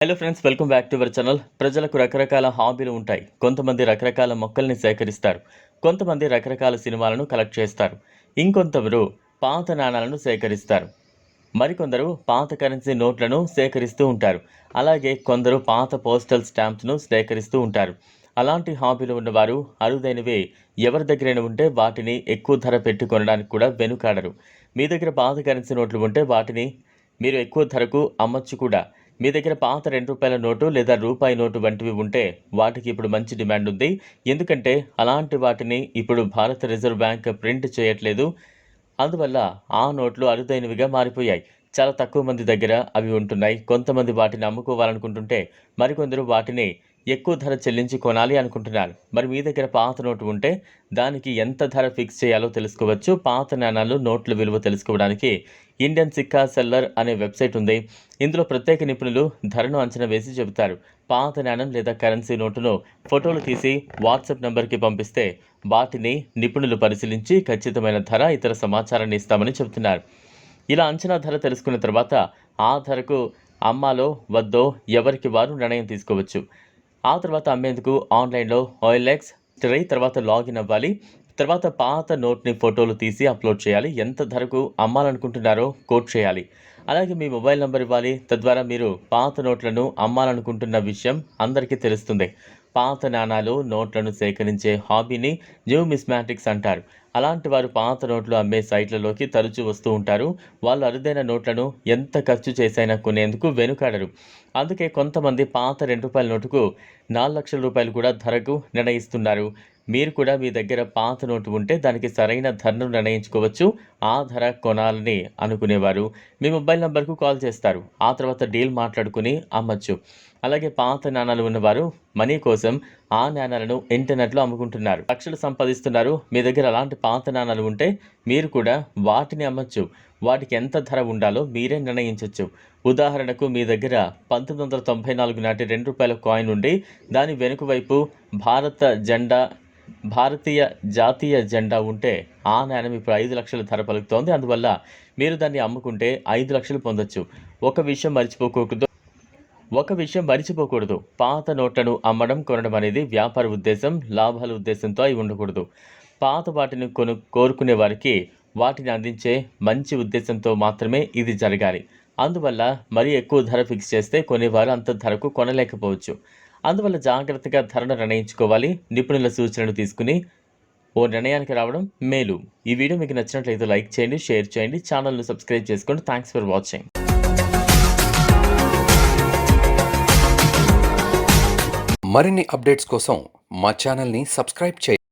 Hello friends welcome back to our channel ప్రజలకు రకరకాల హాబీలు ఉంటాయి. కొంతమంది రకరకాల మొక్కల్ని సేకరిస్తారు. కొంతమంది రకరకాల సినిమాలను కలెక్ట్ చేస్తారు. ఇంకొంతమంది పాత నాణాలను సేకరిస్తారు. మరికొందరు పాత కరెన్సీ నోట్లను సేకరిస్తూ ఉంటారు. అలాగే కొందరు పాత పోస్టల్ స్టాంప్స్ను సేకరిస్తూ ఉంటారు. అలాంటి హాబీలు ఉన్నవారు అరుదైనవి. ఎవరి దగ్గరైనా ఉంటే వాటిని ఎక్కువ ధర పెట్టి కొనడానికి కూడా వెనుకాడరు. మీ దగ్గర పాత కరెన్సీ నోట్లు ఉంటే వాటిని మీరు ఎక్కువ ధరకు అమ్మచ్చు కూడా. మీ దగ్గర పాత రెండు రూపాయల నోటు లేదా రూపాయి నోటు వంటివి ఉంటే వాటికి ఇప్పుడు మంచి డిమాండ్ ఉంది. ఎందుకంటే అలాంటి వాటిని ఇప్పుడు భారత రిజర్వ్ బ్యాంక్ ప్రింట్ చేయట్లేదు. అందువల్ల ఆ నోట్లు అరుదైనవిగా మారిపోయాయి. చాలా తక్కువ మంది దగ్గర అవి ఉంటున్నాయి. కొంతమంది వాటిని అమ్ముకోవాలనుకుంటుంటే మరికొందరు వాటిని ఎక్కువ ధర చెల్లించి కొనాలి అనుకుంటున్నారు. మరి మీ దగ్గర పాత నోటు ఉంటే దానికి ఎంత ధర ఫిక్స్ చేయాలో తెలుసుకోవచ్చు. పాత నాణాలు నోట్ల విలువ తెలుసుకోవడానికి ఇండియన్ సిక్కా సెల్లర్ అనే వెబ్సైట్ ఉంది. ఇందులో ప్రత్యేక నిపుణులు ధరను అంచనా వేసి చెబుతారు. పాత నాణం లేదా కరెన్సీ నోటును ఫోటోలు తీసి వాట్సాప్ నెంబర్కి పంపిస్తే వాటిని నిపుణులు పరిశీలించి ఖచ్చితమైన ధర ఇతర సమాచారాన్ని ఇస్తామని చెబుతున్నారు. ఇలా అంచనా ధర తెలుసుకున్న తర్వాత ఆ ధరకు అమ్మాలో వద్దో ఎవరికి వారు నిర్ణయం తీసుకోవచ్చు. ఆ తర్వాత అమ్మేందుకు ఆన్లైన్లో ఓఎల్ఎక్స్ ట్రై తర్వాత లాగిన్ అవ్వాలి. తర్వాత పాత నోట్ని ఫోటోలు తీసి అప్లోడ్ చేయాలి. ఎంత ధరకు అమ్మాలనుకుంటున్నారో కోట్ చేయాలి. అలాగే మీ మొబైల్ నెంబర్ ఇవ్వాలి. తద్వారా మీరు పాత నోట్లను అమ్మాలనుకుంటున్న విషయం అందరికీ తెలుస్తుంది. పాత నాణాలు నోట్లను సేకరించే హాబీని న్యూ మిస్మాటిక్స్ అంటారు. అలాంటి వారు పాత నోట్లు అమ్మే సైట్లలోకి తరచూ వస్తూ ఉంటారు. వాళ్ళు అరుదైన నోట్లను ఎంత ఖర్చు చేసైనా కొనేందుకు వెనుకాడరు. అందుకే కొంతమంది పాత రెండు రూపాయల నోటుకు నాలుగు లక్షల రూపాయలు కూడా ధరకు నిర్ణయిస్తున్నారు. మీరు కూడా మీ దగ్గర పాత నోటు ఉంటే దానికి సరైన ధరను నిర్ణయించుకోవచ్చు. ఆ ధర కొనాలని అనుకునేవారు. మీ మొబైల్ నెంబర్కు కాల్ చేస్తారు. ఆ తర్వాత డీల్ మాట్లాడుకుని అమ్మచ్చు. అలాగే పాత నాణాలు ఉన్నవారు మనీ కోసం ఆ నాణాలను ఇంటర్నెట్లో అమ్ముకుంటున్నారు. లక్షలు సంపాదిస్తున్నారు. మీ దగ్గర అలాంటి పాత నాణాలు ఉంటే మీరు కూడా వాటిని అమ్మచ్చు. వాటికి ఎంత ధర ఉండాలో మీరే నిర్ణయించవచ్చు ఉదాహరణకు మీ దగ్గర పంతొమ్మిది వందల తొంభై నాలుగు నాటి రెండు రూపాయల కాయిన్ ఉండి దాని వెనుక వైపు భారత జెండా భారతీయ జాతీయ జెండా ఉంటే ఆ నాణ్యం ఇప్పుడు ఐదు లక్షల ధర పలుకుతోంది. అందువల్ల మీరు దాన్ని అమ్ముకుంటే ఐదు లక్షలు పొందొచ్చు. ఒక విషయం మర్చిపోకూడదు. ఒక విషయం మరిచిపోకూడదు. పాత నోట్లను అమ్మడం కొనడం అనేది వ్యాపార ఉద్దేశం లాభాల ఉద్దేశంతో అయి ఉండకూడదు. పాత వాటిని కొను కోరుకునే వారికి వాటిని అందించే మంచి ఉద్దేశంతో మాత్రమే ఇది జరగాలి. అందువల్ల మరీ ఎక్కువ ధర ఫిక్స్ చేస్తే కొనేవారు అంత ధరకు కొనలేకపోవచ్చు. అందువల్ల జాగ్రత్తగా ధరను నిర్ణయించుకోవాలి. నిపుణుల సూచనలు తీసుకుని ఓ నిర్ణయానికి రావడం మేలు. ఈ వీడియో మీకు నచ్చినట్లయితే లైక్ చేయండి షేర్ చేయండి ఛానల్ను సబ్స్క్రైబ్ చేసుకోండి. Thanks for watching. మరిన్ని అప్డేట్స్ కోసం మా ఛానల్ని సబ్స్క్రైబ్ చేయండి.